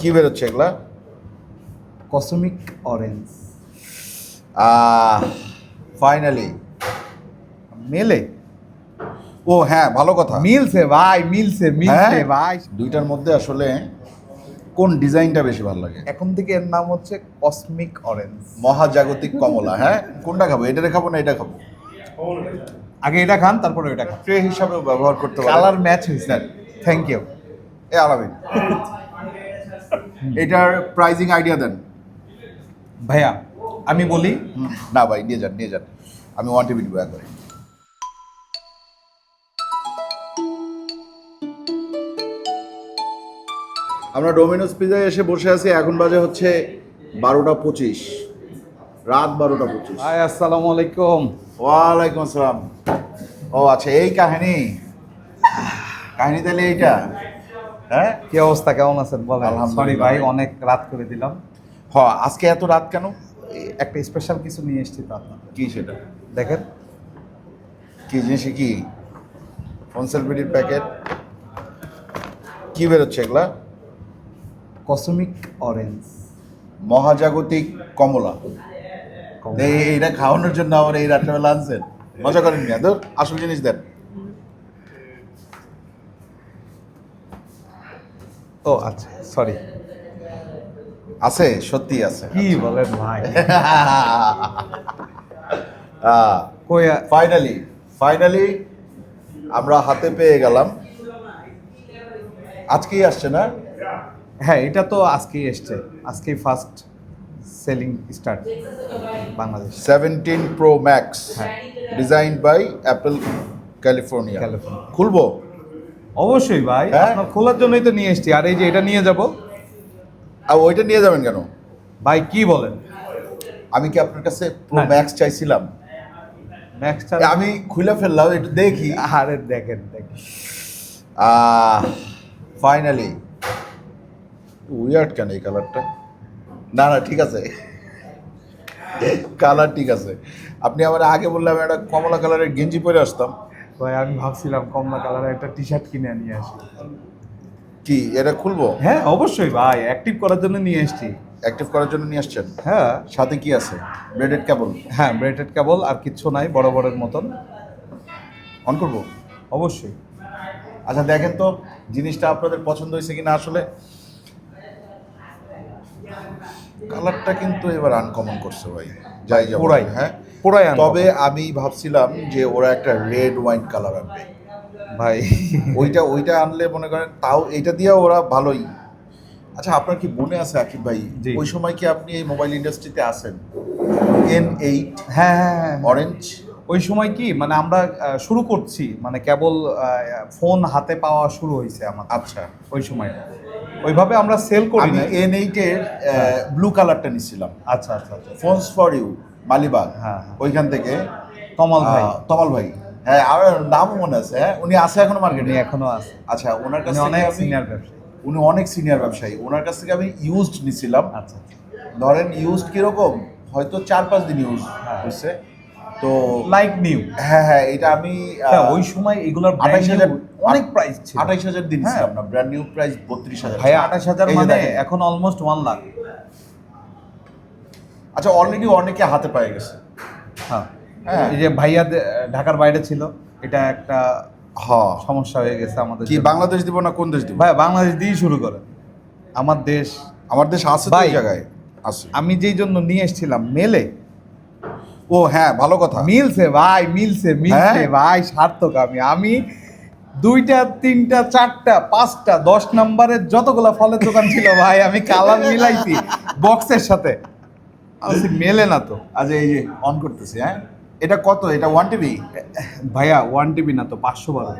কি বেরোচ্ছে এগুলা? কসমিক অরেঞ্জ ফাইনালি মেলে? ও হ্যাঁ ভালো কথা। মিলছে ভাই মিলছে মিলছে হ্যাঁ? ভাই। দুইটার মধ্যে আসলে কোন ডিজাইনটা বেশি ভালো লাগে? এখন থেকে এর নাম হচ্ছে কসমিক অরেঞ্জ মহাজাগতিক কমলা হ্যাঁ? কোনটা খাব? এটা খাব না এটা খাব? আগে এটা খান তারপরে এটা খান। ট্রে হিসাবেও ব্যবহার করতে পারো কালার ম্যাচ হয়েছে। থ্যাংক ইউ এ আলামিন। এটার প্রাইজিং আইডিয়া দেন। ভাইয়া আমি বলি? না ভাই নিয়ে যান নিয়ে যান। আমি ওয়ান টিভি দিব একবারে। আমরা ডোমিনোস পিজায় এসে বসে আছি এখন বাজে হচ্ছে বারোটা পঁচিশ। রাত বারোটা পঁচিশ। ভাই আসসালামু আলাইকুম। ওয়ালাইকুম আসসালাম। ও আচ্ছা এই কাহিনী। কাহিনী তাহলে এইটা। হ্যাঁ? কি অবস্থা? কেমন আছেন? বলেন। সরি ভাই অনেক রাত করে দিলাম। হ আজকে এত রাত কেন? একটা স্পেশাল কিছু নিয়ে এসেছি তো আপনাদের। কি সেটা? দেখেন। কি জিনিসে কি? কনসালবিটির প্যাকেট? কি বেরোচ্ছে এগুলা? কসমিক অরেঞ্জ মহাজাগতিক কমলা। এই এইটা খাওয়ানোর জন্য আমার এই রাত্রেবেলা আনছেন। মজা করেন মিয়া আসল জিনিস দেন। ও আচ্ছা সরি আছে সত্যি আছে কি বলেন ভাই? ফাইনালি ফাইনালি আমরা হাতে পেয়ে গেলাম। আজকেই আসছে না? হ্যাঁ এটা তো আজকেই এসছে। আজকেই first selling start Bangladesh. Seventeen pro max হ্যাঁ। Design by Apple California. খুলবো? অবশ্যই ভাই হ্যাঁ? আপনার খোলার জন্যই তো নিয়ে এসেছি। আর এই যে এটা নিয়ে যাব? আর ওইটা নিয়ে যাবেন কেন? ভাই কি বলেন? আমি কি আপনার কাছে প্রো না। ম্যাক্স চাইছিলাম? ম্যাক্সটা আমি খুলে ফেললাম একটু দেখি। আরে দেখেন দেখেন। ফাইনালি উইয়ার্ড কেন এই কালারটা না না ঠিক আছে। কালার ঠিক আছে। আপনি আমার আগে বললাম একটা কমলা কালারের গেঞ্জি পরে আসতাম। ভাই আমি ভাবছিলাম কমলা কালারের একটা টি শার্ট কিনে নিয়ে আসি। কি এটা খুলবো? হ্যাঁ অবশ্যই ভাই অ্যাক্টিভ করার জন্য নিয়ে এসেছি। অ্যাক্টিভ করার জন্য নিয়ে আসছেন? হ্যাঁ। সাথে কি আছে? ব্রেডেড কেবল হ্যাঁ ব্রেটেড কেবল আর কিচ্ছু নাই বড় বড়ের মতন। অন করব? অবশ্যই। আচ্ছা দেখেন তো জিনিসটা আপনাদের পছন্দ হয়েছে কিনা আসলে। কালারটা কিন্তু এবার আনকমন করছে ভাই। যাই যাই হ্যাঁ? পুরাই তবে আমি ভাবছিলাম যে ওরা একটা রেড ওয়াইন কালার আনবে। ভাই। ওইটা ওইটা আনলে মনে করেন তাও এটা দিয়েও ওরা ভালোই। আচ্ছা আপনার কি মনে আছে আকিব ভাই। ওই সময় কি আপনি এই মোবাইল ইন্ডাস্ট্রিতে আসেন এন এইট হ্যাঁ হ্যাঁ হ্যাঁ অরেঞ্জ ওই সময় কি মানে আমরা শুরু করছি মানে কেবল ফোন হাতে পাওয়া শুরু হয়েছে আমার। আচ্ছা। ওই সময়। ওইভাবে আমরা সেল করি এন এইটের ব্লু কালারটা নিছিলাম। আচ্ছা আচ্ছা আচ্ছা। ফোনস ফর ইউ মালিবাগ হ্যাঁ, হ্যাঁ। ওইখান থেকে। তমাল ভাই। তমাল ভাই। হ্যাঁ আমার নামও মনে আছে হ্যাঁ? উনি আছে এখনও মার্কেটে এখনও আছে। আচ্ছা ওনার কাছ অনেক সিনিয়র ব্যবসায়ী। উনি অনেক সিনিয়র ব্যবসায়ী। ওনার কাছ থেকে আমি ইউজড নিছিলাম। আচ্ছা আচ্ছা। ধরেন ইউজড কীরকম? হয়তো চার পাঁচ দিন ইউজ হ্যাঁ। হয়েছে। তো লাইক নিউ হ্যাঁ হ্যাঁ এটা আমি ওই সময় এগুলোর আঠাইশ হাজার অনেক প্রাইস ছিল। আঠাইশ হাজার দিন হ্যাঁ। ছিলাম না ব্র্যান্ড নিউ প্রাইস বত্রিশ হাজার ভাই আঠাশ হাজার মানে এখন অলমোস্ট ওয়ান লাখ আচ্ছা অলরেডি অনেকে হাতে পেয়ে গেছে। হ্যাঁ। হ্যাঁ। এই যে ভাইয়া ঢাকার বাইরে ছিল এটা একটা হ্যাঁ। সমস্যা হয়ে গেছে আমাদের কি বাংলাদেশ দিব না কোন দেশ দিব? ভাই বাংলাদেশ দিয়ে শুরু করে। আমার দেশ আমার দেশ আছে তো জায়গায় আছে। আমি যেই জন্য নিয়ে এসেছিলাম মেলে। ও হ্যাঁ ভালো কথা। মিলছে ভাই মিলছে মিলছে হ্যাঁ? ভাই সার্থক আমি। আমি দুইটা তিনটা চারটা পাঁচটা দশ নম্বরের যতগুলা ফলের দোকান ছিল ভাই আমি কালার মিলাইছি বক্সের সাথে। আমি মেলে না তো। আচ্ছা এই যে অন করতেছি হ্যাঁ? এটা কত? এটা ওয়ান টিভি ভাইয়া ওয়ান টিবি না তো পাঁচশো বারো।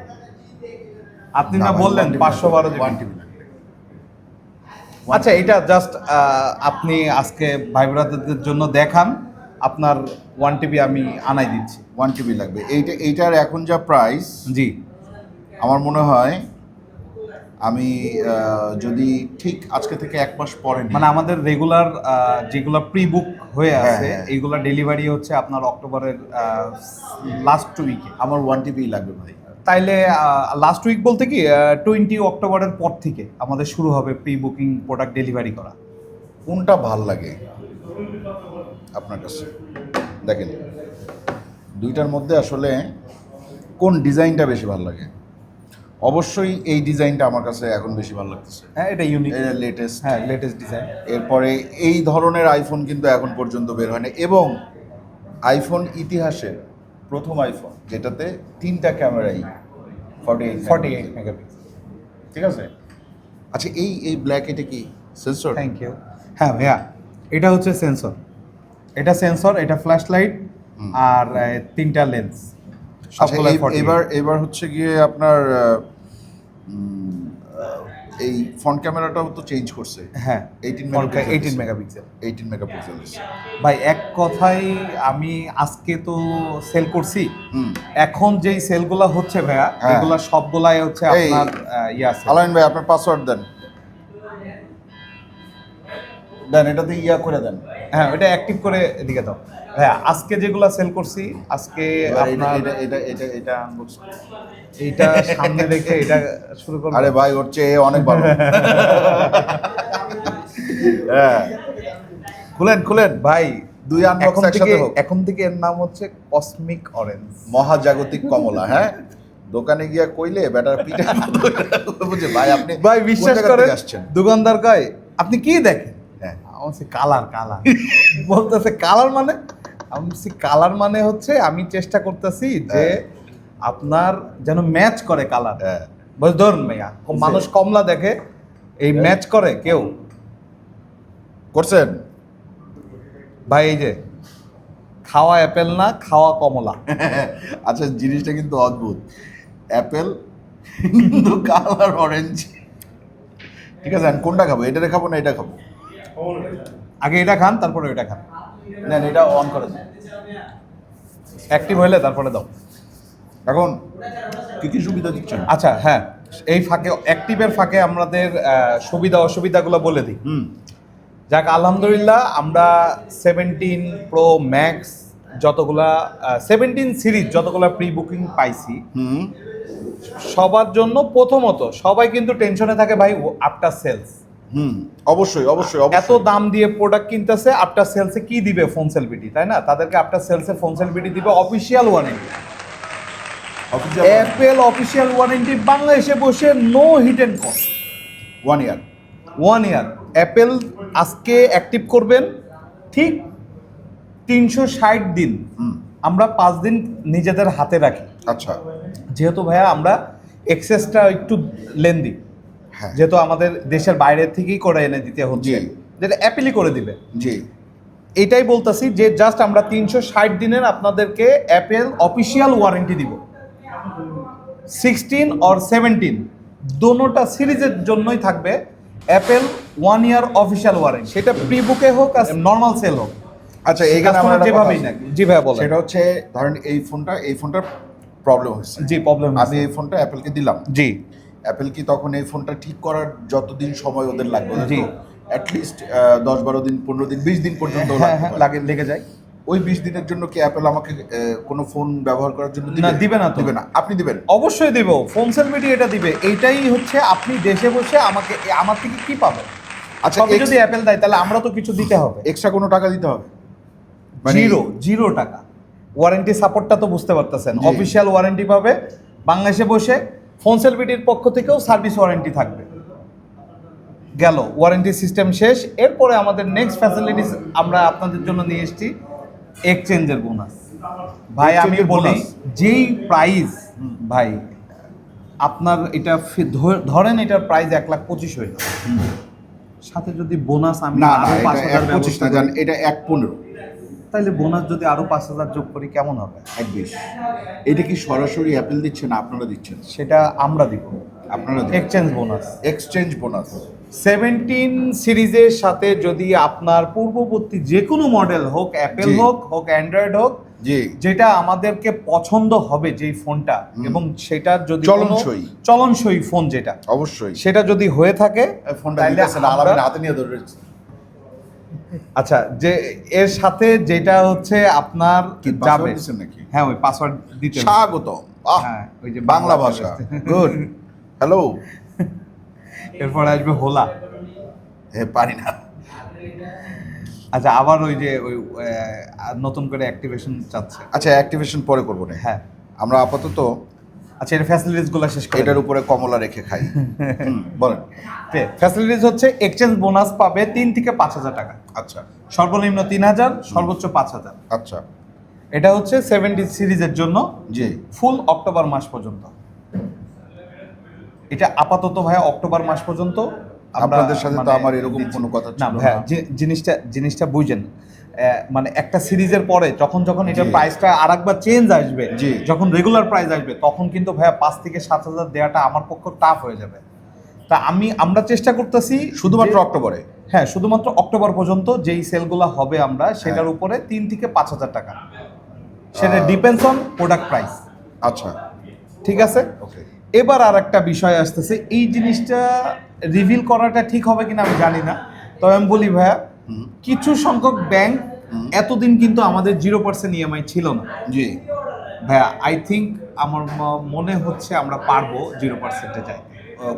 আপনি না বললেন পাঁচশো বারো ওয়ান টিভি আচ্ছা এটা জাস্ট আপনি আজকে ভাই ব্রাদারদের জন্য দেখান। আপনার ওয়ান টিবি আমি আনাই দিচ্ছি। ওয়ান টিভি লাগবে। এইটা এইটার এখন যা প্রাইস জি। আমার মনে হয় আমি যদি ঠিক আজকে থেকে এক মাস পরে মানে আমাদের রেগুলার যেগুলো প্রি বুক হয়ে হ্যাঁ, আছে হ্যাঁ। এইগুলো ডেলিভারি হচ্ছে আপনার অক্টোবরের লাস্ট উইকে আমার ওয়ান টিভি লাগবে ভাই। তাইলে লাস্ট উইক বলতে কি টোয়েন্টি অক্টোবরের পর থেকে আমাদের শুরু হবে প্রি বুকিং প্রোডাক্ট ডেলিভারি করা। কোনটা ভালো লাগে আপনার কাছে? দেখেন দুইটার মধ্যে আসলে কোন ডিজাইনটা বেশি ভালো লাগে? অবশ্যই এই ডিজাইনটা আমার কাছে এখন বেশি ভালো লাগতেছে। হ্যাঁ এটা ইউনিক এটা লেটেস্ট হ্যাঁ লেটেস্ট ডিজাইন এরপরে এই ধরনের আইফোন কিন্তু এখন পর্যন্ত বের হয়নি এবং আইফোন ইতিহাসের প্রথম আইফোন যেটাতে তিনটা ক্যামেরাই forty eight forty eight megapixel ঠিক আছে? আচ্ছা এই এই ব্ল্যাক এটা কি সেন্সর থ্যাংক ইউ হ্যাঁ ভাইয়া এটা হচ্ছে সেন্সর এটা সেন্সর এটা ফ্ল্যাশ লাইট আর তিনটা লেন্স এবার এবার হচ্ছে গিয়ে আপনার এই ফ্রন্ট ক্যামেরাটাও তো চেঞ্জ করছে। হ্যাঁ 18 eighteen megapixel megapixel eighteen megapixel ভাই এক কথাই আমি আজকে তো সেল করছি। এখন যেই সেলগুলো হচ্ছে ভাইয়া হ্যাঁ। এগুলা সবগুলাই হচ্ছে আপনার ইয়া sale। আলাইন ভাই আপনার পাসওয়ার্ড দেন। দেন এটাতে ইয়া করে দেন। হ্যাঁ এটা অ্যাক্টিভ করে এদিকে দাও। হ্যাঁ আজকে যেগুলা সেল করছি আজকে এটা আপনার এটা এটা এটা এটা আনবক্স এইটা সামনে রেখে এটা শুরু করব। আরে ভাই ওর চেয়ে অনেক ভালো। হ্যাঁ। খুলেন খুলেন। ভাই দুই এখন আনবক্স থেকে একসাথে হোক। এখন থেকে এর নাম হচ্ছে কসমিক অরেঞ্জ মহাজাগতিক কমলা হ্যাঁ? দোকানে গিয়া কইলে বেটার পিঠা বুঝে ভাই আপনি ভাই বিশ্বাস করেন আসছেন? দোকানদার কয় আপনি কি দেখেন? আমার কালার কালার বলতেছে কালার মানে? আমি কালার মানে হচ্ছে আমি চেষ্টা করতেছি যে হ্যাঁ। আপনার যেন ম্যাচ করে কালার হ্যাঁ। ধরুন ভাইয়া মানুষ কমলা দেখে এই ম্যাচ করে কেউ? করছেন? ভাই এই যে খাওয়া অ্যাপেল না খাওয়া কমলা। আচ্ছা জিনিসটা কিন্তু অদ্ভুত। অ্যাপেল কিন্তু কালার অরেঞ্জ ঠিক আছে আমি কোনটা খাব? এটা খাব না এটা খাব? আগে এটা খান তারপরে এটা খান। নেন এটা অন করে দেন অ্যাক্টিভ হইলে তারপরে দাও। এখন কি কি সুবিধা দিচ্ছেন? আচ্ছা হ্যাঁ এই ফাঁকে অ্যাক্টিভের ফাঁকে আমাদের সুবিধা অসুবিধাগুলো বলে দিই। হুম। যাক আলহামদুলিল্লাহ আমরা সেভেন্টিন প্রো ম্যাক্স যতগুলা সেভেন্টিন সিরিজ যতগুলা প্রি বুকিং পাইছি হুম। সবার জন্য প্রথমত সবাই কিন্তু টেনশনে থাকে ভাই আফটার সেলস হুম অবশ্যই অবশ্যই এত দাম দিয়ে প্রোডাক্ট কিনতেছে আফটার সেলসে কি দিবে ফোন সেলবিটি তাই না? তাদেরকে আফটার সেলসে ফোন সেলবিটি দিবে official warranty Apple official warranty বাংলাদেশে বসে no hidden cost one year one year Apple আজকে অ্যাক্টিভ করবেন ঠিক তিনশো ষাট দিন। আমরা পাঁচ দিন নিজেদের হাতে রাখি। আচ্ছা। যেহেতু ভাইয়া আমরা এক্সেসটা একটু লেন্দি। যেহেতু আমাদের দেশের বাইরে থেকেই করে এনে দিতে হচ্ছে। যেটা অ্যাপেলই করে দিবে। জি। এটাই বলতেছি যে জাস্ট আমরা তিনশো ষাট দিনের আপনাদেরকে অ্যাপেল অফিসিয়াল ওয়ারেন্টি দিব। সিক্সটিন অর সেভেন্টিন দোনোটা সিরিজের জন্যই থাকবে Apple one year official warranty সেটা প্রি বুকে হোক আর নর্মাল সেল হোক। আচ্ছা এইখানে আমার যেভাবেই। না জি ভাই বলেন। সেটা হচ্ছে ধরেন এই ফোনটা এই ফোনটার প্রবলেম হয়েছে। জি প্রবলেম আমি এই ফোনটা অ্যাপেলকে দিলাম। জি। অ্যাপেল কি তখন এই ফোনটা ঠিক করার যতদিন সময় ওদের লাগবে জি। অ্যাটলিস্ট দশ বারো দিন পনেরো দিন বিশ দিন পর্যন্ত হ্যাঁ হ্যাঁ। লাগে লেগে যায়। ওই বিশ দিনের জন্য কি অ্যাপেল আমাকে কোনো ফোন ব্যবহার করার জন্য না, দিবে না। দিবে না। আপনি দিবেন? অবশ্যই দেব। ফোন মিডিয়া এটা দিবে। এইটাই হচ্ছে আপনি দেশে বসে আমাকে আমার থেকে কি পাবেন আচ্ছা যদি অ্যাপেল দেয় তাহলে আমরা তো কিছু দিতে হবে। এক্সট্রা কোনো টাকা দিতে হবে? মানে- জিরো জিরো টাকা। ওয়ারেন্টি সাপোর্টটা তো বুঝতে পারতেছেন। অফিসিয়াল ওয়ারেন্টি পাবে। বাংলাদেশে বসে ফোন সেলবিটির পক্ষ থেকেও সার্ভিস ওয়ারেন্টি থাকবে। গেল ওয়ারেন্টি সিস্টেম শেষ। এরপরে আমাদের নেক্সট ফ্যাসিলিটিস আমরা আপনাদের জন্য নিয়ে এসেছি এক্সচেঞ্জের বোনাস ভাই আমি বলি যেই প্রাইস ভাই আপনার এটা ধরেন এটার প্রাইস এক লাখ পঁচিশ হইল সাথে যদি বোনাস আমি না এটা এক পনেরো। তাহলে বোনাস যদি আরও পাঁচ হাজার যোগ করি কেমন হবে? এক বিশ এটা কি সরাসরি অ্যাপেল দিচ্ছে না আপনারা দিচ্ছেন? সেটা আমরা দিব। আপনারা exchange bonus exchange bonus seventeen সিরিজের সাথে যদি আপনার পূর্ববর্তী যে কোনো মডেল হোক অ্যাপেল হোক হোক অ্যান্ড্রয়েড হোক যেটা আমাদেরকে পছন্দ হবে যেই ফোনটা এবং সেটা যদি চলনসই। চলনসই ফোন যেটা অবশ্যই। সেটা যদি হয়ে থাকে ফোনটা হাতে নিয়ে ধরে। আচ্ছা যে এর সাথে যেটা হচ্ছে আপনার যাবে। নাকি? হ্যাঁ ওই পাসওয়ার্ড দিতে আহ হ্যাঁ, ওই যে বাংলা ভাষা। গুড হ্যালো এরপরে আসবে হোলা। এ পারি না। আচ্ছা আবার ওই যে ওই নতুন করে অ্যাক্টিভেশন চাচ্ছে। আচ্ছা অ্যাক্টিভেশন পরে করব না হ্যাঁ। আমরা আপাতত আচ্ছা এর ফ্যাসিলিটিসগুলো শেষ করে এটার উপরে কমলা রেখে খাই। বলেন। ফ্যাসিলিটিস হচ্ছে এক্সচেঞ্জ বোনাস পাবে তিন থেকে পাঁচ হাজার টাকা। আচ্ছা। সর্বনিম্ন তিন হাজার সর্বোচ্চ পাঁচ হাজার। আচ্ছা। এটা হচ্ছে সেভেন্টি সিরিজের জন্য জি। ফুল অক্টোবর মাস পর্যন্ত। এটা আপাতত ভাইয়া অক্টোবর মাস পর্যন্ত আপনাদের সাথে তো মানে আমার এরকম কোনো কথা না ছিল না। জিনিসটা জিনিসটা বুঝেন। মানে একটা সিরিজের পরে যখন যখন এটার জি। প্রাইসটা আর একবার চেঞ্জ আসবে। যখন রেগুলার প্রাইস আসবে তখন কিন্তু ভাইয়া পাঁচ থেকে সাত হাজার দেওয়াটা আমার পক্ষে টাফ হয়ে যাবে। তা আমি আমরা চেষ্টা করতেছি শুধুমাত্র অক্টোবরে? হ্যাঁ শুধুমাত্র অক্টোবর পর্যন্ত যেই সেলগুলো হবে আমরা সেটার হ্যাঁ। উপরে তিন থেকে পাঁচ হাজার টাকা। সেটা ডিপেন্ডস অন প্রোডাক্ট প্রাইস আচ্ছা। ঠিক আছে? ওকে এবার আর একটা বিষয় আসতেছে এই জিনিসটা রিভিল করাটা ঠিক হবে কিনা আমি জানি না। তবে আমি বলি ভাইয়া কিছু সংখ্যক ব্যাংক। এতদিন কিন্তু আমাদের জিরো পার্সেন্ট ইএমআই ছিল না। জি। ভাইয়া আই থিঙ্ক আমার মনে হচ্ছে আমরা পারব জিরো পার্সেন্টে যাই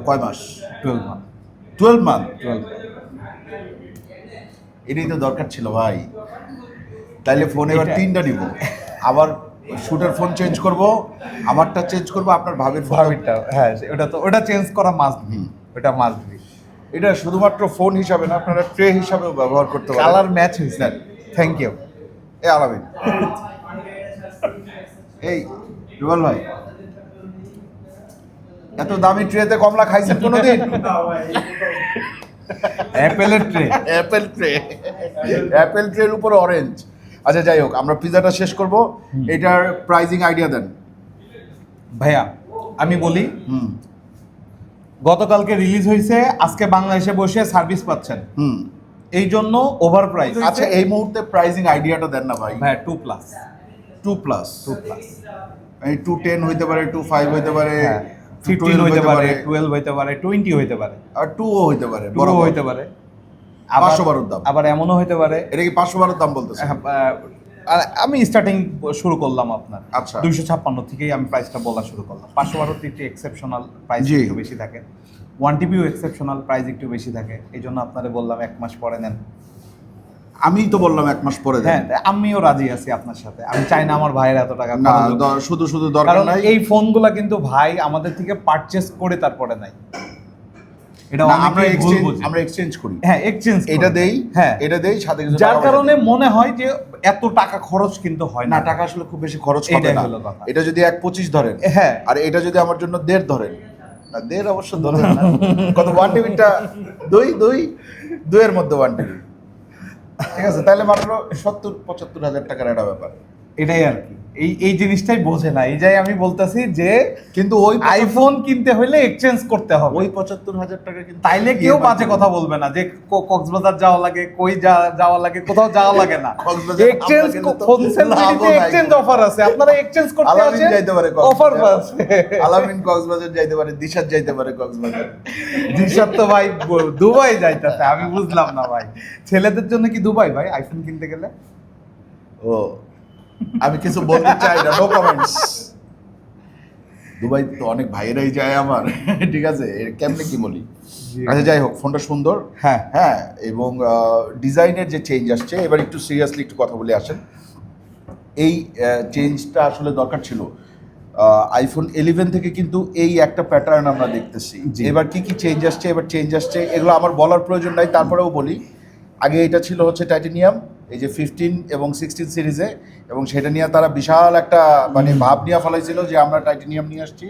কয় মাস? Twelve month twelve month twelve এটাই তো দরকার ছিল ভাই। তাইলে ফোন এবার তিনটা নিব আবার শুটার ফোন চেঞ্জ করব আমারটা চেঞ্জ করব আপনার ভাবির ভাবিরটা হ্যাঁ ওটা তো ওটা চেঞ্জ করা মাস্ট হুম। ওটা মাস্ট বি এটা শুধুমাত্র ফোন হিসাবে না আপনারা ট্রে হিসাবেও ব্যবহার করতে পারেন। কালার ম্যাচ হয়েছে। থ্যাংক ইউ এ আলামিন। এই রুবেল ভাই এত দামি ট্রেতে কমলা খাইছেন কোনোদিন? অ্যাপেলের ট্রে। Apple tray. অ্যাপেল ট্রের উপর অরেঞ্জ। আচ্ছা যাই হোক আমরা পিজাটা শেষ করব। এটার প্রাইজিং আইডিয়া দেন। ভাইয়া আমি বলি হুম। গতকালকে রিলিজ হয়েছে আজকে বাংলাদেশে বসে সার্ভিস পাচ্ছেন। হুম। এই জন্য ওভার প্রাইস আচ্ছা এই মুহূর্তে প্রাইজিং আইডিয়াটা দেন না ভাই। হ্যাঁ two plus two plus two plus এই টু টেন হইতে পারে টু ফাইভ হইতে পারে ফিফটিন 12 হইতে পারে টুয়েলভ হইতে পারে টোয়েন্টি হইতে পারে। আর টুও হইতে পারে বড় হইতে পারে। আবার 500 বারোর দাম। আবার এমনও হইতে পারে। এটা কি পাঁচশো বারোর দাম বলতেছে হ্যাঁ, আমি স্টার্টিং শুরু করলাম আপনার। আচ্ছা। দুইশো ছাপ্পান্ন থেকেই আমি প্রাইসটা বলা শুরু করলাম। পাঁচশো বারোতে একটু এক্সেপশনাল প্রাইস বেশি থাকে। ওয়ান টিভিও এক্সেপশনাল প্রাইস একটু বেশি থাকে এই জন্য আপনাদের বললাম এক মাস পরে নেন। আমি তো বললাম এক মাস পরে হ্যাঁ দেন আমিও রাজি আছি আপনার সাথে। আমি চাই না আমার ভাইয়ের এত টাকা না শুধু শুধু দরকার নাই। এই ফোনগুলা কিন্তু ভাই আমাদের থেকে পারচেজ করে তারপরে নাই এটা আমরা এক্সচেঞ্জ আমরা এক্সচেঞ্জ করি। হ্যাঁ এক্সচেঞ্জ এটা দেই হ্যাঁ। এটা দেই সাথে কিছু যার কারণে মনে হয় যে এত টাকা খরচ কিন্তু হয় না। না টাকা আসলে খুব বেশি খরচ হবে না। এটা যদি এক পঁচিশ ধরেন হ্যাঁ। আর এটা যদি আমার জন্য দেড় ধরেন না, দেড় অবশ্য ধরেন না। কত ওয়ান টিভিটা দুই দুই, দুইয়ের মধ্যে ওয়ান টিভি ঠিক আছে, তাহলে মাত্র সত্তর, পঁচাত্তর হাজার টাকার একটা ব্যাপার। এটাই আর কি। এই এই জিনিসটাই বোঝে না। এই যাই আমি বলতেছি যে কিন্তু ওই আইফোন কিনতে হলে এক্সচেঞ্জ করতে হবে। ওই পঁচাত্তর হাজার টাকা কিন্তু তাইলে কেউ বাজে কথা বলবে না যে কক্সবাজার যাওয়া লাগে কই যাওয়া লাগে কোথাও যাওয়া লাগে না। এক্সচেঞ্জ ফোন লাভও এক্সচেঞ্জ অফার আছে। আপনারা এক্সচেঞ্জ করতে আলামিন আসেন যাইতে পারে অফার আছে। আলামিন কক্সবাজার যাইতে পারে দিশাত যাইতে পারে কক্সবাজার। দিশাত তো ভাই দুবাই যাইতেছে আমি বুঝলাম না ভাই। ছেলেদের জন্য কি দুবাই ভাই আইফোন কিনতে গেলে? ও আমি কিছু বলতে চাই না নো কমেন্টস দুবাই তো অনেক ভাইয়েরাই যায় আমার ঠিক আছে? কেমনে কি বলি? আচ্ছা যাই হোক ফোনটা সুন্দর। হ্যাঁ। হ্যাঁ এবং ডিজাইনের যে চেঞ্জ আসছে এবার একটু সিরিয়াসলি একটু কথা বলে আসেন। এই চেঞ্জটা আসলে দরকার ছিল। আইফোন ইলেভেন থেকে কিন্তু এই একটা প্যাটার্ন আমরা দেখতেছি। এবার কি কি চেঞ্জ আসছে এবার চেঞ্জ আসছে এগুলো আমার বলার প্রয়োজন নাই তারপরেও বলি। আগে এটা ছিল হচ্ছে টাইটেনিয়াম এই যে ফিফটিন এবং সিক্সটিন সিরিজে এবং সেটা নিয়ে তারা বিশাল একটা মানে ভাব নিয়ে ফেলাইছিল যে আমরা টাইটেনিয়াম নিয়ে আসছি।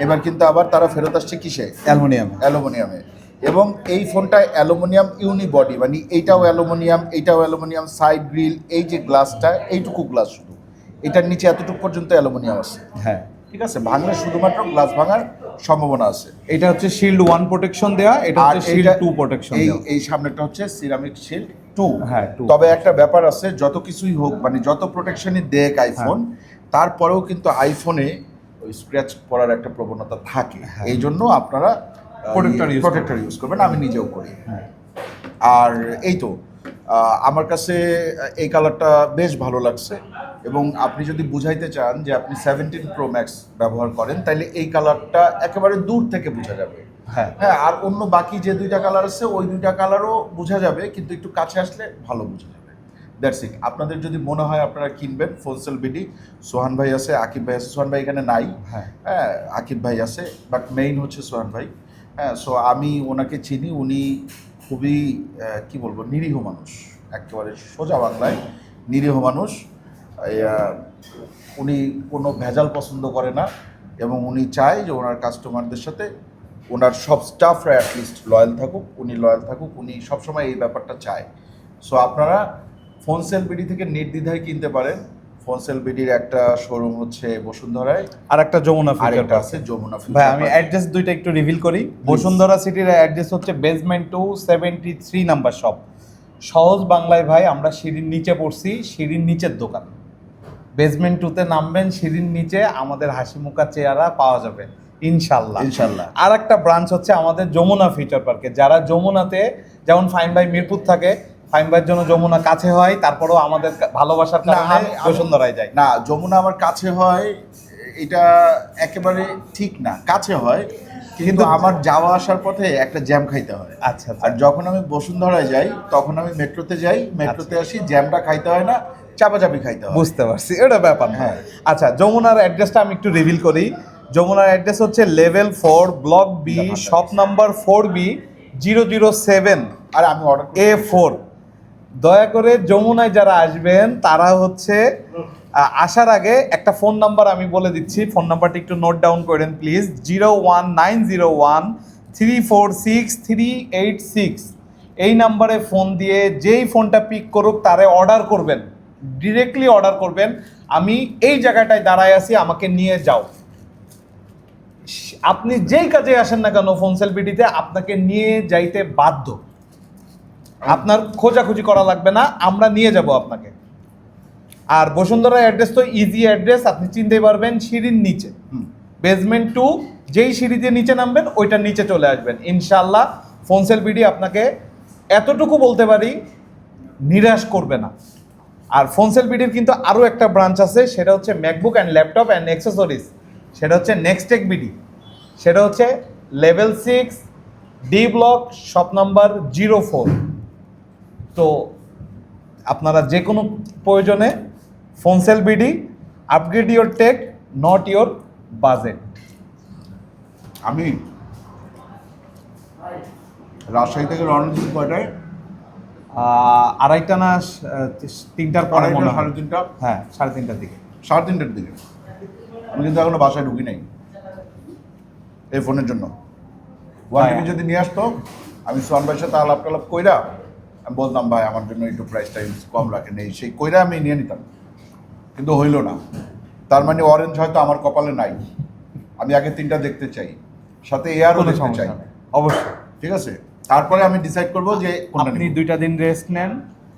এবার কিন্তু আবার তারা ফেরত আসছে কিসে? অ্যালুমিনিয়াম। অ্যালুমিনিয়ামে। এবং এই ফোনটা অ্যালুমিনিয়াম ইউনি বডি মানে এইটাও অ্যালুমিনিয়াম এইটাও অ্যালুমিনিয়াম সাইড গ্রিল এই যে গ্লাসটা এইটুকু গ্লাস শুধু। এটার নিচে এতটুকু পর্যন্ত অ্যালুমিনিয়াম আছে। হ্যাঁ। ঠিক আছে? ভাঙলে শুধুমাত্র গ্লাস ভাঙার সম্ভাবনা আছে। এটা হচ্ছে শিল্ড ওয়ান প্রোটেকশন দেওয়া এটা হচ্ছে শিল্ড টু প্রোটেকশন এই এই সামনেটা হচ্ছে সিরামিক শিল্ড টু হ্যাঁ। তবে একটা ব্যাপার আছে যত কিছুই হোক মানে যত প্রোটেকশনই দেখ আইফোন তারপরেও কিন্তু আইফোনে ওই স্ক্র্যাচ পড়ার একটা প্রবণতা থাকে। হ্যাঁ। এই জন্য আপনারা Protector use প্রোটেক্টর ইউজ করবেন আমি নিজেও করি। হ্যাঁ। আর এই তো আমার কাছে এই কালারটা বেশ ভালো লাগছে। এবং আপনি যদি বুঝাইতে চান যে আপনি সেভেন্টিন প্রো ম্যাক্স ব্যবহার করেন তাহলে এই কালারটা একেবারে দূর থেকে বোঝা যাবে। হ্যাঁ। হ্যাঁ আর অন্য বাকি যে দুইটা কালার আছে ওই দুইটা কালারও বোঝা যাবে কিন্তু একটু কাছে আসলে ভালো বোঝা যাবে। দ্যাটস ইট আপনাদের যদি মনে হয় আপনারা কিনবেন ফোলসেল বিডি সোহান ভাই আছে আকিব ভাই আছে। সোহান ভাই এখানে নাই। হ্যাঁ। হ্যাঁ আকিব ভাই আছে বাট মেইন হচ্ছে সোহান ভাই। হ্যাঁ সো আমি ওনাকে চিনি উনি খুবই কি বলব নিরীহ মানুষ। একেবারে সোজা বাংলায় নিরীহ মানুষ। উনি কোনো ভেজাল পছন্দ করে না এবং উনি চায় যে ওনার কাস্টমারদের সাথে ওনার সব স্টাফরা অ্যাটলিস্ট লয়াল থাকুক উনি লয়াল থাকুক উনি সবসময় এই ব্যাপারটা চায়। সো আপনারা ফোনসেল বিডি থেকে নির্দ্বিধায় কিনতে পারেন। ফোনসেল বিডির একটা শোরুম হচ্ছে বসুন্ধরায় আর একটা যমুনা ফিচার আরেকটা আছে যমুনা ভাই আমি পার্ক। অ্যাড্রেস দুইটা একটু রিভিল করি। বসুন্ধরা সিটির অ্যাড্রেস হচ্ছে basement two seventy three number shop সহজ বাংলায় ভাই আমরা সিঁড়ির নিচে পড়ছি সিঁড়ির নিচের দোকান। বেসমেন্ট টুতে নামবেন সিঁড়ির নিচে আমাদের হাসি মুখা চেহারা পাওয়া যাবে ইনশাল্লাহ। ইনশাল্লাহ। আর একটা ব্রাঞ্চ হচ্ছে আমাদের যমুনা ফিচার পার্কে যারা যমুনাতে যেমন ফাইন বাই মিরপুর থাকে ফাইন ভাইয়ের জন্য যমুনা কাছে হয় তারপরেও আমাদের ভালোবাসার কারণে বসুন্ধরায় যাই না যমুনা আমার কাছে হয় এটা একেবারে ঠিক না কাছে হয় কিন্তু আমার যাওয়া আসার পথে একটা জ্যাম খাইতে হয়। আচ্ছা আচ্ছা। আর যখন আমি বসুন্ধরায় যাই তখন আমি মেট্রোতে যাই মেট্রোতে আসি জ্যামটা খাইতে হয় না চাপাচাপি খাইতে হয়। বুঝতে পারছি এটা ব্যাপার হ্যাঁ। আচ্ছা যমুনার অ্যাড্রেসটা আমি একটু রিভিল করি। যমুনার অ্যাড্রেস হচ্ছে level four block B shop number four B zero zero seven আর আমি অর্ডার এ ফোর দয়া করে যমুনায় যারা আসবেন তারা হচ্ছে আসার আগে একটা ফোন নাম্বার আমি বলে দিচ্ছি। ফোন নাম্বারটি একটু নোট ডাউন করেন please zero one nine zero one three four six three eight six এই নাম্বারে ফোন দিয়ে যেই ফোনটা পিক করুক তারে অর্ডার করবেন। ডিরেক্টলি অর্ডার করবেন। আমি এই জায়গাটায় দাঁড়ায় আছি আমাকে নিয়ে যাও। আপনি যেই কাজে আসেন না কেন ফোনসেল বিডিতে আপনাকে নিয়ে যাইতে বাধ্য। আপনার খোঁজাখুঁজি করা লাগবে না আমরা নিয়ে যাব আপনাকে। আর বসুন্ধরা অ্যাড্রেস তো ইজি অ্যাড্রেস আপনি চিনতেই পারবেন সিঁড়ির নিচে। বেসমেন্ট টু যেই সিঁড়ি দিয়ে নিচে নামবেন ওইটার নিচে চলে আসবেন। ইনশাল্লাহ ফোনসেল বিডি আপনাকে এতটুকু বলতে পারি নিরাশ করবে না। আর ফোনসেল বিডির কিন্তু আরও একটা ব্রাঞ্চ আছে, সেটা হচ্ছে MacBook and laptop and accessories সেটা হচ্ছে নেক্সটেক বিডি সেটা হচ্ছে level six D block shop number zero four তো আপনারা যে কোনো প্রয়োজনে Phonesell BD upgrade your tech not your budget আমি রাজশাহী থেকে দিচ্ছি কয়টায়? আড়াইটা না তিনটার পরে মনে সাড়ে তিনটা? হ্যাঁ সাড়ে তিনটার দিকে। সাড়ে তিনটার দিকে। আমি কিন্তু এখনও বাসায় ঢুকি নাই এই ফোনের জন্য। ওয়ান যদি নিয়ে আসতো আমি সোহান ভাইয়ের সাথে আলাপ টালাপ কইরা আমি বলতাম ভাই আমার জন্য একটু প্রাইসটা কম রাখেন। এই সেই কইরা আমি নিয়ে নিতাম। কিন্তু হইল না। তার মানে অরেঞ্জ হয়তো আমার কপালে নাই। আমি আগে তিনটা দেখতে চাই। সাথে এয়ারও দেখতে চাই। অবশ্যই। ঠিক আছে? তারপরে আমি ডিসাইড করব যে আপনি দুইটা দিন রেস্ট নেন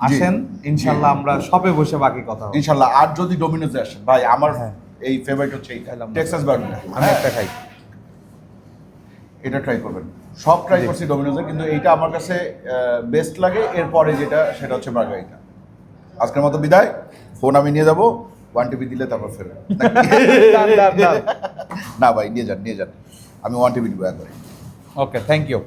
আসেন ইনশাল্লাহ আমরা সবে বসে বাকি কথা হবে। ইনশাল্লাহ আর যদি ডোমিনোজে আসেন ভাই আমার হ্যাঁ। এই ফেভারিট হচ্ছে টেক্সাস বার্গার আমি একটা খাই। এটা ট্রাই করবেন। সব ট্রাই করছি ডোমিনোজের কিন্তু এইটা আমার কাছে বেস্ট লাগে। এরপরে যেটা সেটা হচ্ছে বার্গারিটা আজকের মতো বিদায়। ফোন আমি নিয়ে যাব। ওয়ান টিভি দিলে তারপর ফেরত ডান। না ভাই নিয়ে যান নিয়ে যান। আমি ওয়ান টিভি দিব একবারে। Okay thank you